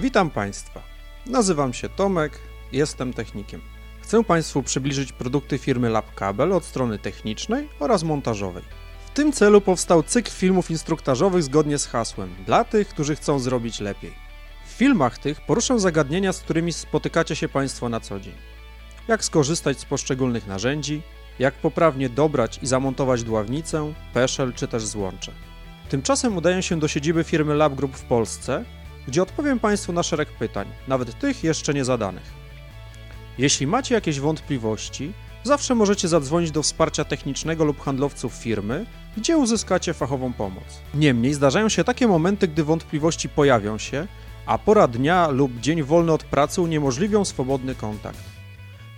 Witam Państwa. Nazywam się Tomek, jestem technikiem. Chcę Państwu przybliżyć produkty firmy LabCable od strony technicznej oraz montażowej. W tym celu powstał cykl filmów instruktażowych zgodnie z hasłem dla tych, którzy chcą zrobić lepiej. W filmach tych poruszę zagadnienia, z którymi spotykacie się Państwo na co dzień. Jak skorzystać z poszczególnych narzędzi, jak poprawnie dobrać i zamontować dławnicę, peszel czy też złącze. Tymczasem udaję się do siedziby firmy Lab Group w Polsce, gdzie odpowiem Państwu na szereg pytań, nawet tych jeszcze nie zadanych. Jeśli macie jakieś wątpliwości, zawsze możecie zadzwonić do wsparcia technicznego lub handlowców firmy, gdzie uzyskacie fachową pomoc. Niemniej zdarzają się takie momenty, gdy wątpliwości pojawią się, a pora dnia lub dzień wolny od pracy uniemożliwią swobodny kontakt.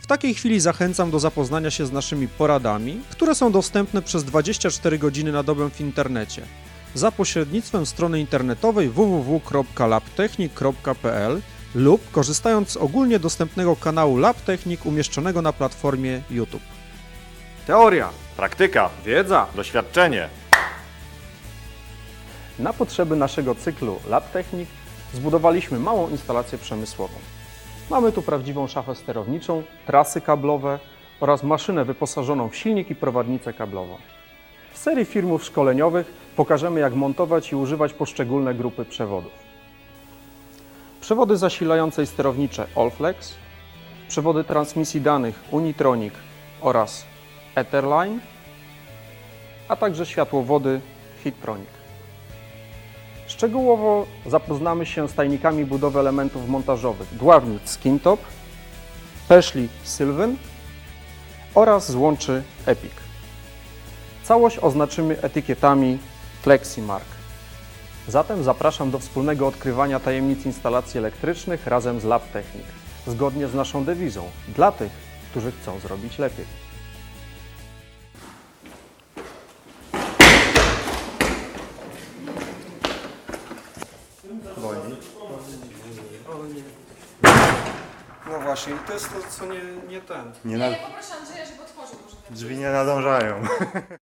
W takiej chwili zachęcam do zapoznania się z naszymi poradami, które są dostępne przez 24 godziny na dobę w internecie za pośrednictwem strony internetowej www.labtechnik.pl lub korzystając z ogólnie dostępnego kanału LabTechnik umieszczonego na platformie YouTube. Teoria, Praktyka, wiedza. doświadczenie. Na potrzeby naszego cyklu LabTechnik zbudowaliśmy małą instalację przemysłową. Mamy tu prawdziwą szafę sterowniczą, trasy kablowe oraz maszynę wyposażoną w silnik i prowadnicę kablową. W serii filmów szkoleniowych pokażemy jak montować i używać poszczególne grupy przewodów. Przewody zasilające i sterownicze Allflex, przewody transmisji danych Unitronic oraz Etherline, a także światłowody Heattronic. Szczegółowo zapoznamy się z tajnikami budowy elementów montażowych dławnic Skintop, peszli Sylvan oraz złączy Epic. Całość oznaczymy etykietami FlexiMark. Zatem zapraszam do wspólnego odkrywania tajemnic instalacji elektrycznych razem z Lab Technik, zgodnie z naszą dewizą dla tych, którzy chcą zrobić lepiej. No właśnie, to jest to, co nie, nie ten. Nie na... Poproszę Andrzeja, żeby otworzył może ten Drzwi nie nadążają.